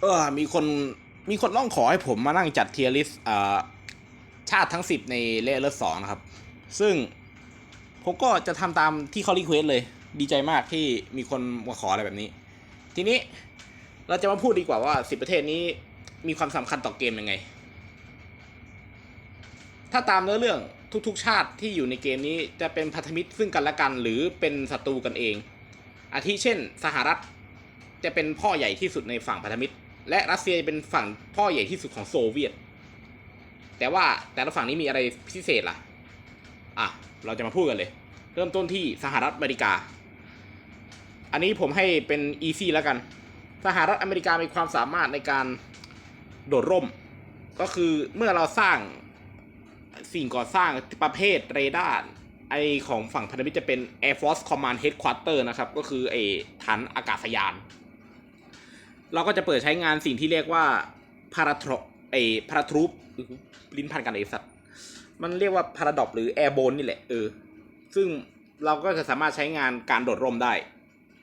เออมีคนมีคนต้องขอให้ผมมานั่งจัดเทียริสอ่าชาติทั้งสิบในเลเวลสองนะครับ ซึ่งผมก็จะทำตามที่เขารีเควสเลย ดีใจมากที่มีคนมาขออะไรแบบนี้ ทีนี้เราจะมาพูดดีกว่าว่าสิบประเทศนี้มีความสำคัญต่อเกมยังไง ถ้าตามเนื้อเรื่องทุกๆ ชาติที่อยู่ในเกมนี้จะเป็นพันธมิตรซึ่งกันและกัน หรือเป็นศัตรูกันเอง อาทิเช่น สหรัฐจะเป็นพ่อใหญ่ที่สุดในฝั่งพันธมิตร และรัสเซียจะเป็นฝั่งพ่อใหญ่ที่สุดของโซเวียต แต่ว่าแต่ละฝั่งนี้มีอะไรพิเศษล่ะ อะ เราจะมาพูดกันเลย เริ่มต้นที่สหรัฐอเมริกา อันนี้ผมให้เป็นอีซี่แล้วกัน สหรัฐอเมริกามีความสามารถในการโดดร่ม ก็คือเมื่อเราสร้างสิ่งก่อสร้างประเภทเรดาร์ไอของฝั่งพันธมิตรจะเป็น Air Force Command Headquarter นะครับ ก็คือไอฐานอากาศยาน เราก็จะเปิดใช้งานสิ่งที่เรียกว่าพาราทรไอพาราทรูปลิ้นพันกันไอสัตว์มันเรียกว่าพาราดอปหรือแอร์โบนนี่แหละเออซึ่งเราก็จะสามารถใช้งานการโดดร่มได้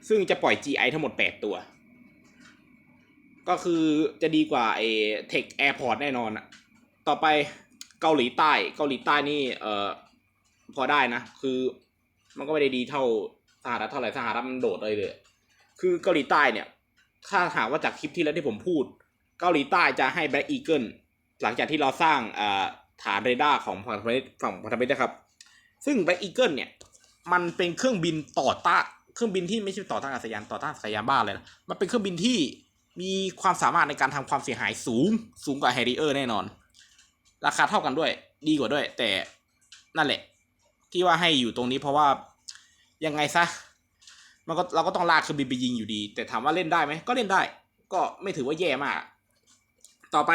ซึ่งจะปล่อย GI ทั้งหมด 8 ตัว ก็คือจะดีกว่าไอ้เทคแอร์พอร์ตแน่นอนอะต่อไปเกาหลีใต้ เกาหลีใต้นี่เอ่อพอได้นะ คือมันก็ไม่ได้ดีเท่าสหรัฐเท่าไหร่สหรัฐมันโดดเลยเลย คือเกาหลีใต้เนี่ย ถ้าหากว่าจากคลิปที่แล้วที่ผมพูด เกาหลีใต้จะให้แบล็กอีเกิลหลังจากที่เราสร้างฐานเรดาร์ของฝั่งพันธมิตรฝั่งพันธมิตรนะครับ ซึ่งแบล็กอีเกิลเนี่ย มันเป็นเครื่องบินต่อต้านเครื่องบินที่ไม่ใช่ต่อต้านอากาศยานต่อต้านอากาศยานบ้าเลยนะมันเป็นเครื่องบินที่มีความสามารถในการทำความเสียหายสูง สูงกว่าแฮร์ริเออร์แน่นอน ราคาเท่ากันด้วย ดีกว่าด้วย แต่นั่นแหละ ที่ว่าให้อยู่ตรงนี้เพราะว่ายังไงซะ มันก็เราก็ต้องลากเครื่องบินไปยิงอยู่ดี แต่ถามว่าเล่นได้ไหมก็เล่นได้ ก็ไม่ถือว่าแย่มาก ต่อไป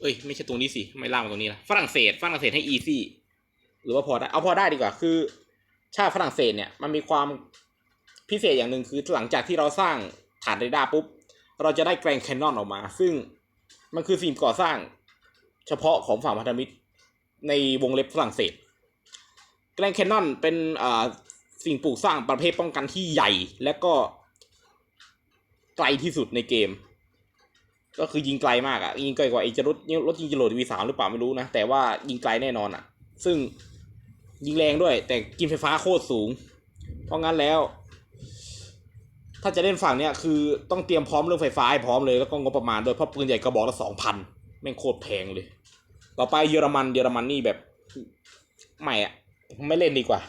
เอ้ย ไม่ใช่ตรงนี้สิไม่ลากมาตรงนี้นะฝรั่งเศสฝรั่งเศสให้อีซี่หรือว่าพอได้เอาพอได้ดีกว่าคือ ชาติฝรั่งเศสเนี่ยมันมีความพิเศษอย่างหนึ่งคือหลังจากที่เราสร้างฐานเรดาร์ปุ๊บ เราจะได้แกรนแคนนอนออกมา ซึ่งมันคือสิ่งก่อสร้างเฉพาะของฝั่งพันธมิตรในวงเล็บฝรั่งเศสแกรนแคนนอนเป็นอ่า สิ่งปลูกสร้างประเภทป้องกันที่ใหญ่ และก็ไกลที่สุดในเกม ก็คือยิงไกลมากอะยิงไกลกว่าไอ้จะรถรถยิงจรวดวีสามหรือเปล่าไม่รู้นะ แต่ว่ายิงไกลแน่นอนอะซึ่งยิงแรงด้วย แต่กินไฟฟ้าโคตรสูง เพราะงั้นแล้ว ถ้าจะเล่นฝั่งเนี้ยคือต้องเตรียมพร้อมเรื่องไฟฟ้าให้พร้อมเลยแล้วก็งบประมาณด้วยเพราะปืนใหญ่กระบอกละสองพันแม่งโคตรแพงเลย ต่อไปเยอรมันเยอรมันนี่แบบ ไม่อะไม่เล่นดีกว่า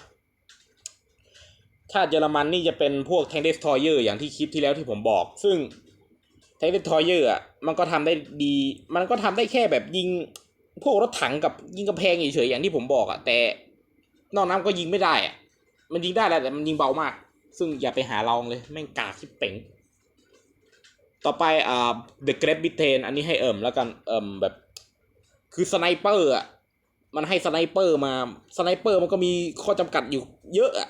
ถ้าเยอรมันนี่จะเป็นพวกแทงเดสทอยเยอร์อย่างที่คลิปที่แล้วที่ผมบอก ซึ่งแทงเดสทอยเยอร์อะมันก็ทำได้ดี มันก็ทำได้แค่แบบยิงพวกรถถังกับยิงกระแพงเฉยๆอย่างที่ผมบอกอะแต่นอกนั้นก็ยิงไม่ได้อะมันยิงได้แหละแต่มันยิงเบามาก ซึ่งอย่าไปหาลองเลยแม่งกากชิบเป๋งต่อไปอ่า The Great Britain อันนี้ให้เอิ่มแล้วกันเอิ่มแบบ คือสไนเปอร์อะมันให้สไนเปอร์มาสไนเปอร์มันก็มีข้อจำกัดอยู่เยอะอะ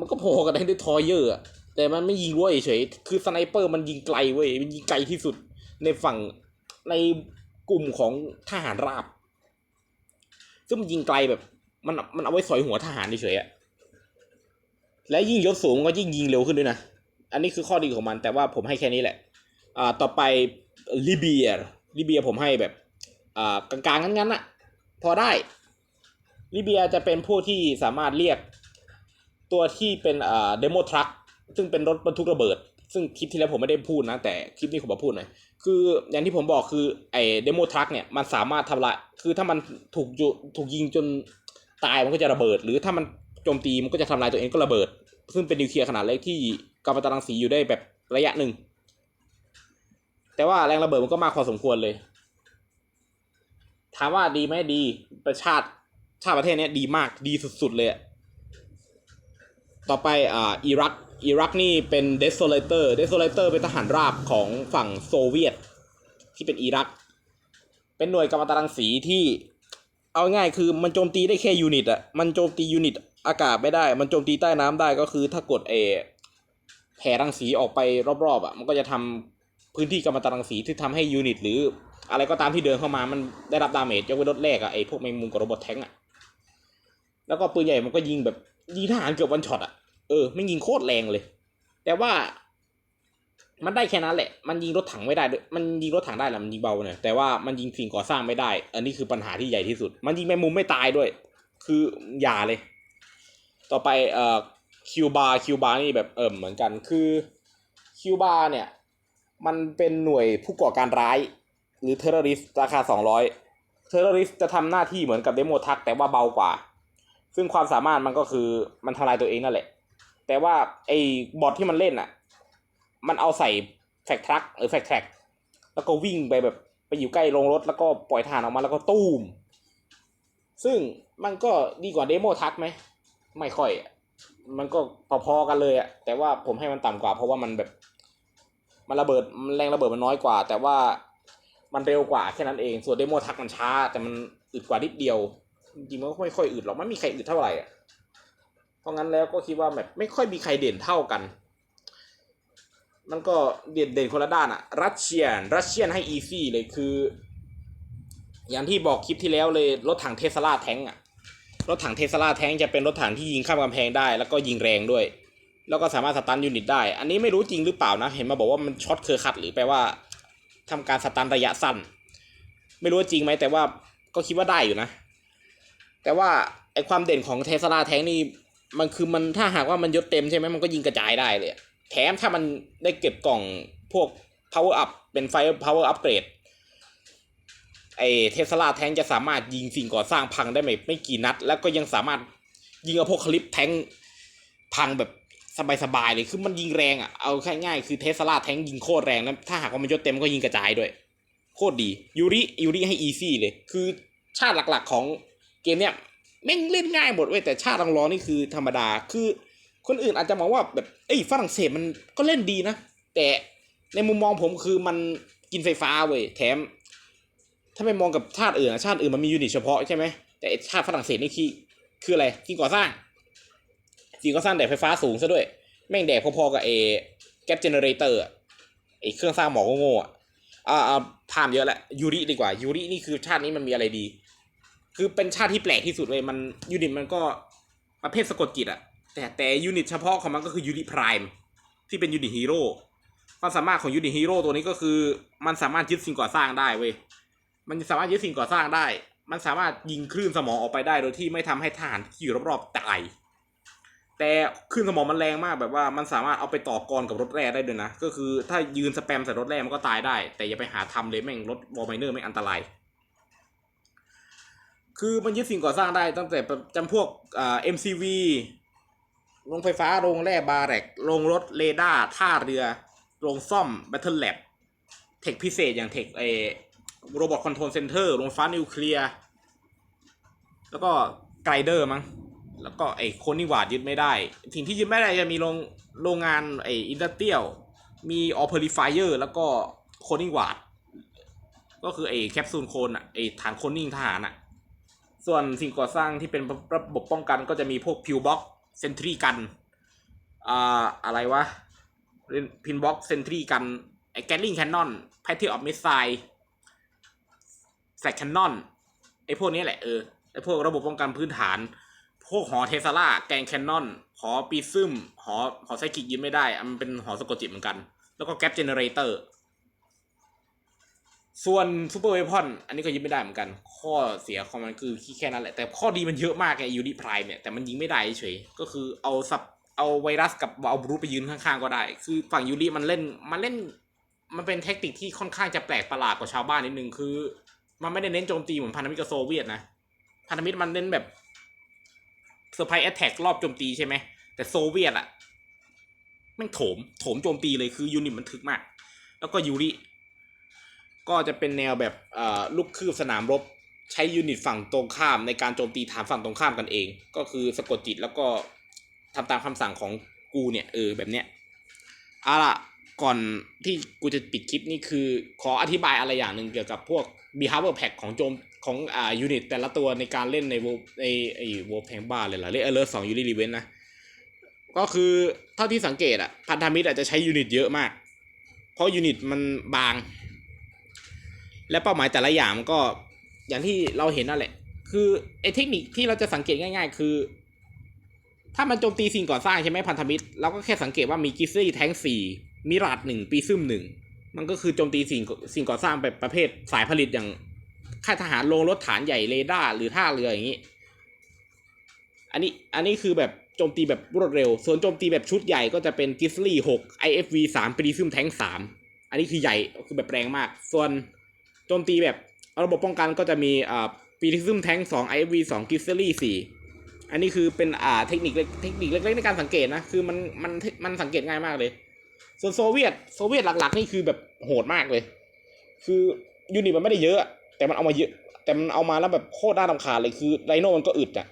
มันก็พอกับแทนด้วยทอยเยอร์อะแต่มันไม่ยิงเว้ยเฉย คือสไนเปอร์มันยิงไกลเว้ย มันยิงไกลที่สุดในฝั่งในกลุ่มของทหารราบ ซึ่งมันยิงไกลแบบ มันมันเอาไว้สอยหัวทหารเฉยอะและยิ่งยศสูงก็ยิ่งยิงเร็วขึ้นด้วยนะ อันนี้คือข้อดีของมัน แต่ว่าผมให้แค่นี้แหละ อ่า ต่อไปลิเบีย ลิเบียผมให้แบบ อ่ากลางๆงั้นๆอะพอได้ลิเบียจะเป็นผู้ที่สามารถเรียก ตัวที่เป็นอ่าเดโมทรัคซึ่งเป็นรถบรรทุกระเบิด ซึ่งคลิปที่แล้วผมไม่ได้พูดนะ แต่คลิปนี้ผมมาพูดหน่อยคืออย่างที่ผมบอกคือไอ้เดโมทรัคเนี่ยมันสามารถทำลายคือถ้ามันถูกจุถูกยิงจนตายมันก็จะระเบิด หรือถ้ามันโจมตีมันก็จะทำลายตัวเองก็ระเบิด ซึ่งเป็นนิวเคลียร์ขนาดเล็กที่กำมะตรังสีอยู่ได้แบบระยะหนึ่ง แต่ว่าแรงระเบิดมันก็มากพอสมควรเลย ถามว่าดีไหมดี ประชาติชาติประเทศนี้ดีมากดีสุด ๆ เลยอะ ต่อไปอ่าอิรักอิรักนี่เป็นเดสโซเลเตอร์เดสโซเลเตอร์เป็นทหารราบของฝั่งโซเวียต ที่เป็นอิรัก เป็นหน่วยกำมะตรังสีที่เอาง่ายคือมันโจมตีได้แค่ยูนิตอะมันโจมตียูนิตอากาศไม่ได้ มันโจมตีใต้น้ำได้ก็คือถ้ากดเอแผ่รังสีออกไปรอบๆอะมันก็จะทำพื้นที่กำมะตรังสีที่ทำให้ยูนิต หรืออะไรก็ตามที่เดินเข้ามามันได้รับดาเมจยกเว้นรถแรกอะไอพวกแมงมุมกับโรบอทแทงอะแล้วก็ปืนใหญ่มันก็ยิงแบบยิงทหารเกือบวันช็อตอะ เออไม่ยิงโคตรแรงเลย แต่ว่า มันได้แค่นั้นแหละ มันยิงรถถังไม่ได้ด้วยมันยิงรถถังได้แหละมันยิงเบาเนี่ยแต่ว่ามันยิงสิ่งก่อสร้างไม่ได้ อันนี้คือปัญหาที่ใหญ่ที่สุด มันยิงแมงมุมไม่ตายด้วย คืออย่าเลย ต่อไปเอ่อคิวบาคิวบานี่แบบเอิมเหมือนกันคือคิวบาเนี่ย มันเป็นหน่วยผู้ก่อการร้าย หรือเทอร์ริสราคา200เทอร์ริสจะทำหน้าที่เหมือนกับเดโมทักแต่ว่าเบากว่า ซึ่งความสามารถมันก็คือมันทลายตัวเองนั่นแหละ แต่ว่าไอ้บอทที่มันเล่นอะมันเอาใส่แฟกทรัคหรือแฟกแทร็กแล้วก็วิ่งไปแบบไปอยู่ใกล้โรงรถแล้วก็ปล่อยถ่านออกมาแล้วก็ตูม ซึ่งมันก็ดีกว่าเดโมทักไหม ไม่ค่อยมันก็พอๆกันเลยอะแต่ว่าผมให้มันต่ำกว่า เพราะว่ามันแบบ มันระเบิดมันแรงระเบิดมันน้อยกว่า แต่ว่ามันเร็วกว่าแค่นั้นเอง ส่วนเดโมทักมันช้า แต่มันอึดกว่านิดเดียวจริงๆมันก็ไม่ค่อยอึดหรอกมันมีใครอึดเท่าไหร่อะ เพราะงั้นแล้วก็คิดว่าแบบไม่ค่อยมีใครเด่นเท่ากัน มันก็เด่นเด่นคนละด้านอะรัสเซียนรัสเซียนให้อีซี่เลยคือ อย่างที่บอกคลิปที่แล้วเลยรถถังเทสลาแท้งอะรถถังเทสลาแท้งจะเป็นรถถังที่ยิงข้ามกำแพงได้ แล้วก็ยิงแรงด้วย แล้วก็สามารถสตันยูนิตได้ อันนี้ไม่รู้จริงหรือเปล่านะ เห็นมาบอกว่ามันช็อตเคอร์คัดหรือแปลว่าทำการสตันระยะสั้น ไม่รู้จริงไหมแต่ว่าก็คิดว่าได้อยู่นะ แต่ว่าไอความเด่นของเทสลาแท้งนี่ มันคือมันถ้าหากว่ามันยศเต็มใช่ไหมมันก็ยิงกระจายได้เลยแถมถ้ามันได้เก็บกล่องพวก power up เป็น fire power upgrade ไอเทสลาแทงจะสามารถยิงสิ่งก่อสร้างพังได้ไม่ไม่กี่นัด แล้วก็ยังสามารถยิงเอาพวกคลิปแทงพังแบบสบายๆเลยคือมันยิงแรงอะเอาแค่ง่ายคือเทสลาแทงยิงโคตรแรงแล้วถ้าหากว่ามันยศเต็มก็ยิงกระจายด้วย โคตรดียูริยูริให้อีซี่เลย คือชาติหลักๆของเกมเนี้ย แม่งเล่นง่ายหมดเว้ยแต่ชาติรองๆนี่คือธรรมดาคือ คนอื่นอาจจะมองว่าแบบเอ้ยฝรั่งเศสมันก็เล่นดีนะ แต่ในมุมมองผมคือมันกินไฟฟ้าเว้ยแถม ถ้าไปมองกับชาติอื่นอะชาติอื่นมันมียูนิตเฉพาะใช่ไหมแต่ชาติฝรั่งเศสนี่คือคืออะไรสิ่งก่อสร้างสิ่งก่อสร้างแดกไฟฟ้าสูงซะด้วย แม่งแดกพอๆกับเอแก๊สเจเนเรเตอร์ไอเครื่องสร้างหมอโง่ๆอะอ่าอ่าพามเยอะแหละยูริดีกว่ายูรินี่คือชาตินี้มันมีอะไรดี คือเป็นชาติที่แปลกที่สุดเลยมันยูนิตมันก็ประเภทสะกดจิตอะแต่แต่ยูนิตเฉพาะของมันก็คือยูริพรายมที่เป็นยูนิตฮีโร่ความสามารถของยูนิตฮีโร่ตัวนี้ก็คือ มันสามารถยึดสิ่งก่อสร้างได้เว้ยมันสามารถยึดสิ่งก่อสร้างได้ มันสามารถยิงคลื่นสมองออกไปได้โดยที่ไม่ทำให้ทหารที่อยู่รอบๆตายแต่คลื่นสมองมันแรงมากแบบว่ามันสามารถเอาไปต่อกรกับรถแร่ได้ด้วยนะ ก็คือถ้ายืนสแปมใส่รถแร่มันก็ตายได้ แต่อย่าไปหาทำเลยแม่งรถวอลไมเนอร์ไม่งอันตราย คือมันยึดสิ่งก่อสร้างได้ตั้งแต่จำพวกอ่า MCV โรงไฟฟ้า โรงแร่บาร์แรกโรงรถเรดาร์ท่าเรือ โรงซ่อม b บ t เทิลแลบเทคพิเศษอย่างเทคเอโรบอทคอนโทรลเซ็นเตอร์โรงฟ้านิวเคลียร์ แล้วก็ไกลเดอร์มั้ง แล้วก็ไอ้โคนิวาดยึดไม่ได้ สิ่งที่ยึดไม่ได้จะมีโรงโรงงานไอ้อินดัสเตียลมีออเพลิฟายเออร์แล้วก็โคนิวาดก็คือไอ้แคปซูลโคนอะไอ้ฐานโคนิ่งทหารอะ ส่วนสิ่งก่อสร้างที่เป็นระบบป้องกันก็จะมีพวกพิวบ็อกเซนทรีกันอ่าอะไรวะพินบ็อกเซนทรีกันไอแกลลิงแคนนอนแพทเทิร์ออฟมิสไซแฟลกแคนนอนไอพวกนี้แหละเออไอพวกระบบป้องกันพื้นฐาน พวกหอเทสลาแกงแคนนอนหอปีซึมหอหอไซกิกยินไม่ได้อะมันเป็นหอสะกดจิตเหมือนกัน แล้วก็แก p เจเนเรเตอร์ ส่วนซูเปอร์เวพอนอันนี้ก็ยิงไม่ได้เหมือนกัน ข้อเสียของมันคือแค่นั้นแหละ แต่ข้อดีมันเยอะมากไงยูนิพรายเนี่ย แต่มันยิงไม่ได้เฉย ก็คือเอาซับเอาไวรัสกับเอาบรูไปยืนข้างๆก็ได้ คือฝั่งยูริมันเล่นมันเล่น มันเป็นเทคนิคที่ค่อนข้างจะแปลกประหลาดกว่าชาวบ้านนิดนึงคือ มันไม่ได้เน้นโจมตีเหมือนพันธมิตรกับโซเวียตนะพันธมิตรมันเน้นแบบเซอร์ไพรส์แอตแทกรอบโจมตีใช่ไหมแต่โซเวียตอะแม่งโถมโถมโจมตีเลยคือยูนิตมันถึกมาก แล้วก็ยูริ ก็จะเป็นแนวแบบลูกคืบสนามรบใช้ยูนิตฝั่งตรงข้ามในการโจมตีฐานฝั่งตรงข้ามกันเอง ก็คือสะกดจิตแล้วก็ทำตามคำสั่งของกูเนี่ยเออแบบเนี้ยเอาล่ะก่อนที่กูจะปิดคลิปนี่คือ ขออธิบายอะไรอย่างหนึ่งเกี่ยวกับพวก behavior pack ของโจมของอ่ายูนิตแต่ละตัวในการเล่นในโวในไอ้โวแพงบ้าเลยล่ะเรียกเอเลอร์สองยูนิตรีเวนนะ ก็คือเท่าที่สังเกตอะพันธมิตรอาจจะใช้ยูนิตเยอะมาก เพราะยูนิตมันบาง และเป้าหมายแต่ละอย่างก็อย่างที่เราเห็นนั่นแหละ คือไอ้เทคนิคที่เราจะสังเกตง่าย ๆ คือ ถ้ามันโจมตีสิ่งก่อสร้างใช่ไหมพันธมิตรเราก็แค่สังเกตว่ามีกิซซี่แทงสี่มิราดหนึ่งปีซึมหนึ่งมันก็คือโจมตีสิ่งสิ่งก่อสร้างแบบประเภทสายผลิตอย่างค่ายทหารโรงรถฐานใหญ่เรดาร์หรือท่าเรืออย่างนี้ อันนี้อันนี้คือแบบโจมตีแบบรวดเร็ว ส่วนโจมตีแบบชุดใหญ่ก็จะเป็นกิสลี่หก IFV สามปีซึมแทงสามอันนี้คือใหญ่คือแบบแรงมาก ส่วน โจมตีแบบระบบป้องกันก็จะมีอ่าปีซึมแทงสอง IFV สองกิสลี่สี่อันนี้คือเป็นอ่าเทคนิคเล็กเทคนิคเล็กๆในการสังเกตนะ คือมันมันมันสังเกตง่ายมากเลย ส่วนโซเวียตโซเวียตหลักๆ นี่คือแบบโหดมากเลย คือยูนิตมันไม่ได้เยอะ แต่มันเอามาเยอะ แต่มันเอามาแล้วแบบโคตรน่ารำคาญเลยคือไรโนมันก็อึดอะ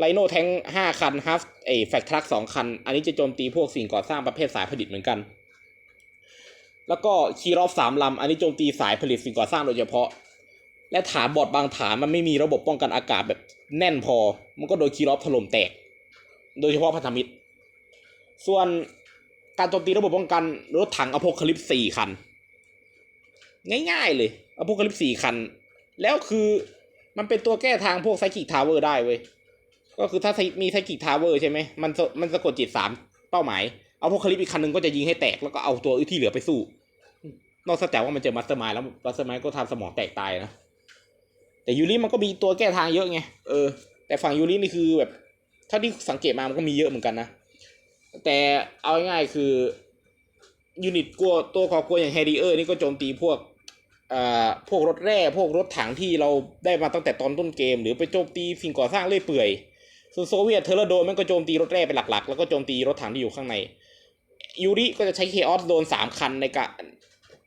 ไรโนแทงห้าคันฮัฟเอแฟกทรัคสองคัน อันนี้จะโจมตีพวกสิ่งก่อสร้างประเภทสายผลิตเหมือนกัน แล้วก็คีรอฟสามลำอันนี้โจมตีสายผลิตสิ่งก่อสร้างโดยเฉพาะ และฐานบอดบางฐานมันไม่มีระบบป้องกันอากาศแบบแน่นพอ มันก็โดนคีรอฟถล่มแตก โดยเฉพาะพันธมิตร ส่วนการโจมตีระบบป้องกันรถถังอโพคลิปสี่คัน ง่ายๆเลยอโพคลิปสี่คัน แล้วคือมันเป็นตัวแก้ทางพวกไซคิกทาวเวอร์ได้เว้ยก็คือถ้ามีไซคิกทาวเวอร์ใช่ไหมมันมันสะกดจิตสามเป้าหมายเอาพวกคลิปอีกคันหนึ่งก็จะยิงให้แตกแล้วก็เอาตัวที่เหลือไปสู้ นอกจากว่ามันเจอมัสเตอร์มายแล้วมัสเตอร์มายก็ทำสมองแตกตายนะ แต่ยูริมันก็มีตัวแก้ทางเยอะไง เออ แต่ฝั่งยูรินี่คือแบบ ถ้าที่สังเกตมามันก็มีเยอะเหมือนกันนะ แต่เอาง่ายๆคือยูนิตกลัวตัวคอกลัวอย่างแฮร์ริเออร์นี่ก็โจมตีพวกอ่าพวกรถแร่ พวกรถถังที่เราได้มาตั้งแต่ตอนต้นเกม หรือไปโจมตีสิ่งก่อสร้างเรื่อยเปื่อยส่วนโซเวียตเทอร์โดนมันก็โจมตีรถแร่เป็นหลักๆ แล้วก็โจมตีรถถังที่อยู่ข้างในยูริก็จะใช้เคออสโดนสามคันในการ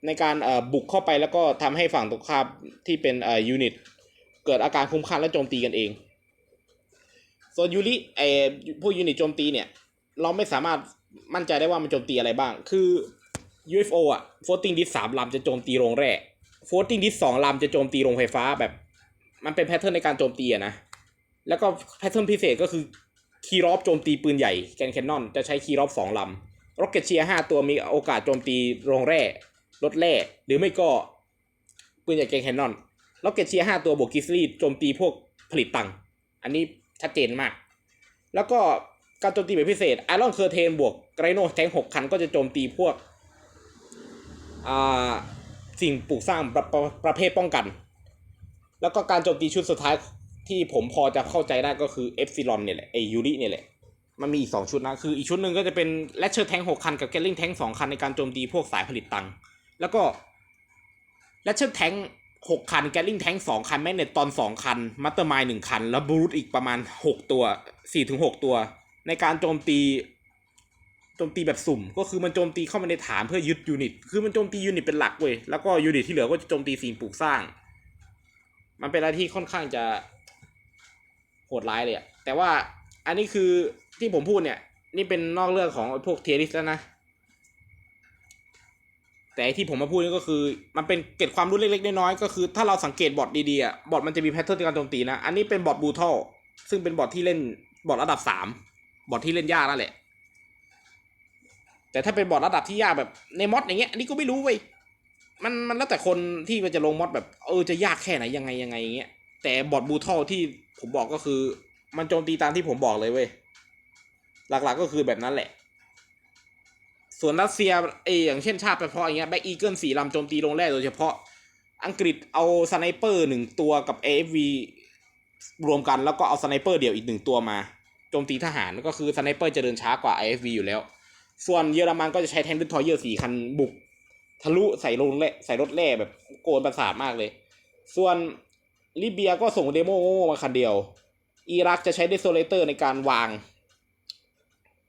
ในการบุกเข้าไปแล้วก็ทำให้ฝั่งตรงข้ามที่เป็นอ่อยูนิตเกิดอาการคุ้มคลั่งและโจมตีกันเอง ส่วนยูริไอพวกยูนิตโจมตีเนี่ย เราไม่สามารถมั่นใจได้ว่ามันโจมตีอะไรบ้าง คือ UFO อะ floating disk สามลำจะโจมตีโรงแร่ floating disk สองลำจะโจมตีโรงไฟฟ้าแบบ มันเป็นแพทเทิร์นในการโจมตีอะนะ แล้วก็แพทเทิร์นพิเศษก็คือคีรอฟโจมตีปืนใหญ่แกนแคนนอนจะใช้คีรอฟสองลำร็อกเก็ตเชียร์ห้าตัวมีโอกาสโจมตีโรงแร่ รถแร่หรือไม่ก็ปืนใหญ่แกนแคนนอนล็อกเก็ตเชียร์ห้าตัวบวกกิสลี่โจมตีพวกผลิตตังอันนี้ชัดเจนมาก แล้วก็การโจมตีแบบพิเศษไอรอนเคอร์เทนบวกไกรโนแทงหกคันก็จะโจมตีพวกอ่าสิ่งปลูกสร้างประประประเภทป้องกัน แล้วก็การโจมตีชุดสุดท้ายที่ผมพอจะเข้าใจได้ก็คือเอฟซิลอนเนี่ยแหละไอยูริเนี่ยแหละ มันมีอีกสองชุดนะ คืออีกชุดหนึ่งก็จะเป็นแรชเชอร์แทงหกคันกับแกลลิงแทงสองคันในการโจมตีพวกสายผลิตตังค์ แล้วก็แรชเชอร์แทงหกคันแกลลิงแทงสองคันแมกเนตตอนสองคันมัตเตอร์มายหนึ่งคัน แล้วบรูทอีกประมาณหกตัวสี่ถึงหกตัว ในการโจมตีโจมตีแบบสุ่ม ก็คือมันโจมตีเข้ามาในฐานเพื่อยึดยูนิต คือมันโจมตียูนิตเป็นหลักเว้ยแล้วก็ยูนิตที่เหลือก็จะโจมตีสิ่งปลูกสร้าง มันเป็นอะไรที่ค่อนข้างจะโหดร้ายเลยอะแต่ว่าอันนี้คือที่ผมพูดเนี่ย นี่เป็นนอกเรื่องของพวกเทียริสแล้วนะ แต่ที่ผมมาพูดนี่ก็คือ มันเป็นเกร็ดความรู้เล็กๆน้อยๆก็คือถ้าเราสังเกตบอทดีๆอะบอทมันจะมีแพทเทิร์นในการโจมตีนะ อันนี้เป็นบอทบูทัลซึ่งเป็นบอทที่เล่นบอทระดับสามบอทที่เล่นยากนั่นแหละ แต่ถ้าเป็นบอทระดับที่ยากแบบในมอดอย่างเงี้ยอันนี้ก็ไม่รู้เว้ยมันมันแล้วแต่คนที่มันจะลงมอดแบบเออจะยากแค่ไหนยังไงยังไงอย่างเงี้ยแต่บอทบูทัลที่ผมบอกก็คือ มันโจมตีตามที่ผมบอกเลยเว้ยหลักๆก็คือแบบนั้นแหละ ส่วนรัสเซียเออย่างเช่นชาติเฉพาะอย่างเงี้ยแบ็กอีเกิลสี่ลำโจมตีลงแร่โดยเฉพาะอังกฤษเอาสไนเปอร์หนึ่งตัวกับ AFV รวมกันแล้วก็เอาสไนเปอร์เดี่ยวอีกหนึ่งตัวมาโจมตีทหารก็คือสไนเปอร์จะเดินช้ากว่า AFV อยู่แล้ว ส่วนเยอรมันก็จะใช้แทนดิทอยเยอร์สี่คันบุก ทะลุใส่ลงแร่ใส่รถแร่แบบโกนประสาทมากเลย ส่วนลิเบียก็ส่งเดโมโง่มาคันเดียว อิรักจะใช้เดโซเลเตอร์ในการวาง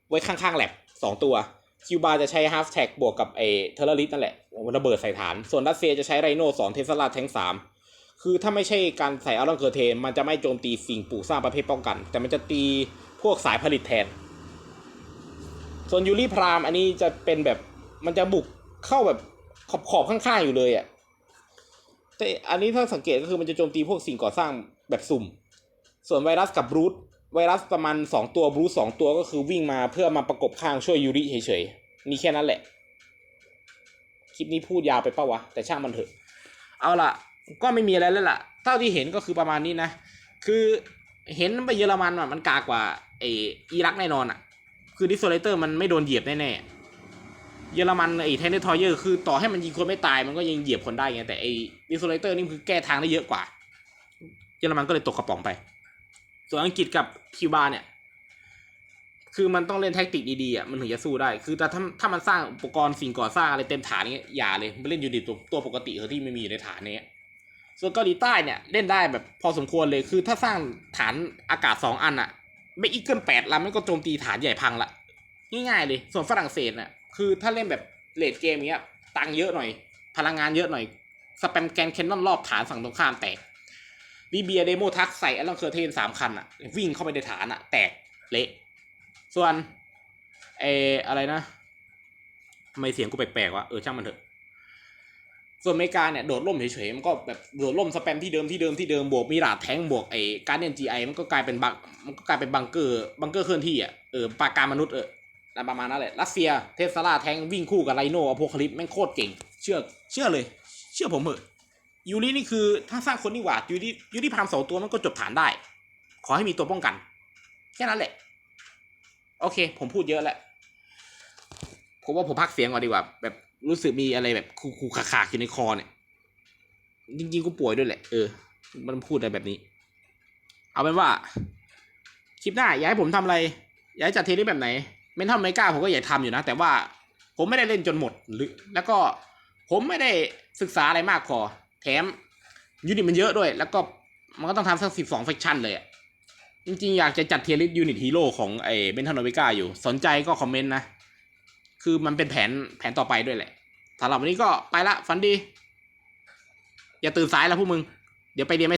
ไว้ข้างๆแลบสองตัว คิวบาจะใช้ฮาร์ฟแท็กบวกกับไอเทอร์ลิสนั่นแหละระเบิดใส่ฐาน ส่วนรัสเซียจะใช้ไรโน่สองเทสลาแทงสามคือถ้าไม่ใช่การใส่อารอนเคอร์เทน มันจะไม่โจมตีสิ่งปลูกสร้างประเภทป้องกัน แต่มันจะตีพวกสายผลิตแทน ส่วนยูริพรามอันนี้จะเป็นแบบมันจะบุกเข้าแบบขอบขอบข้างๆอยู่เลยอะ่ะแต่อันนี้ถ้าสังเกตก็คือมันจะโจมตีพวกสิ่งก่อสร้างแบบสุ่ม ส่วนไวรัสกับรูท ไวรัสประมาณสองตัวบรูสองตัวก็คือวิ่งมาเพื่อมาประกบข้างช่วยยูริเฉยๆนี่แค่นั้นแหละ คลิปนี้พูดยาวไปเป้าวะ แต่ช่างมันเถอะ เอาล่ะ ก็ไม่มีอะไรแล้วล่ะ เท่าที่เห็นก็คือประมาณนี้นะ คือเห็นไปเยอรมันมันกากว่าไออิรักแน่นอนอะ คือดิสโซเลเตอร์มันไม่โดนเหยียบแน่เยอรมันไอ้เทนเนทอยเยอร์คือต่อให้มันยิงคนไม่ตายมันก็ยังเหยียบคนได้ไงแต่ไอ้ดิโซเลเตอร์นี่คือแก้ทางได้เยอะกว่า เยอรมันก็เลยตกกระป๋องไป ส่วนอังกฤษกับ คิวบาเนี่ย คือมันต้องเล่นแท็กติกดีๆอะมันถึงจะสู้ได้ คือแต่ถ้าถ้ามันสร้างอุปกรณ์สิ่งก่อสร้างอะไรเต็มฐานเงี้ยอย่าเลยไปเล่นยูนิตตัวตัวปกติเถอที่ไม่มีอยู่ในฐานเนี้ยส่วนเกาหลีใต้เนี่ยเล่นได้แบบพอสมควรเลยคือถ้าสร้างฐานอากาศสองอันอะ ไม่อีกเกินแปดลำมันก็โจมตีฐานใหญ่พังละง่ายๆเลย ส่วนฝรั่งเศสน่ะคือถ้าเล่นแบบเลดเกมเงี้ย ตังเยอะหน่อย พลังงานเยอะหน่อยสแปมแกนแคนนอนรอบฐานฝั่งตรงข้ามแตก ลีเบียเดโมทักใส่แอลลังเคอร์เทนสามคันอะวิ่งเข้าไปในฐานอะแตกเละส่วนเอออะไรนะทำไมเสียงกูแปลกๆวะเออช่างมันเถอะ ส่วนอเมริกาเนี่ยโดดล่มเฉยๆมันก็แบบโดดล่มสแปมที่เดิมที่เดิมที่เดิมบวกมีราดแทงบวกไอ้การเดนจีไอมันก็กลายเป็นบังมันก็กลายเป็นบังเกอร์บังเกอร์เคลื่อนที่อะเออปราการมนุษย์เออประมาณนั้นแหละรัสเซียเทสลาแทงวิ่งคู่กับไรโนอโพคลิปแม่งโคตรเก่ง เชื่อเชื่อเลย เชื่อผมเหอะ ยูรินี่คือถ้าสร้างคนนี่หว่ายูริยูริพามสองตัวมันก็จบฐานได้ ขอให้มีตัวป้องกัน แค่นั้นแหละ โอเค ผมพูดเยอะแล้วผมว่าผมพักเสียงก่อนดีกว่า แบบรู้สึกมีอะไรแบบคูๆขาๆอยู่ในคอเนี่ย จริงๆกูป่วยด้วยแหละ เออ มันพูดอะไรแบบนี้ เอาเป็นว่า คลิปหน้าอยากให้ผมทำอะไร อยากจัดเทปนี้แบบไหนเมนทัลไมก้าผมก็อยากทำอยู่นะ แต่ว่าผมไม่ได้เล่นจนหมดหรือ แล้วก็ผมไม่ได้ศึกษาอะไรมากพอ แถมยูนิตมันเยอะด้วย แล้วก็มันก็ต้องทำสักสิบสองแฟคชั่นเลยอะจริงๆ อยากจะจัดเทียริสยูนิตฮีโร่ของไอ้เบนทอนอเวก้าอยู่ สนใจก็คอมเมนต์นะ คือมันเป็นแผนแผนต่อไปด้วยแหละสำหรับวันนี้ก็ไปละฝันดี อย่าตื่นสายแล้วพวกมึง เดี๋ยวไปเรียนไม่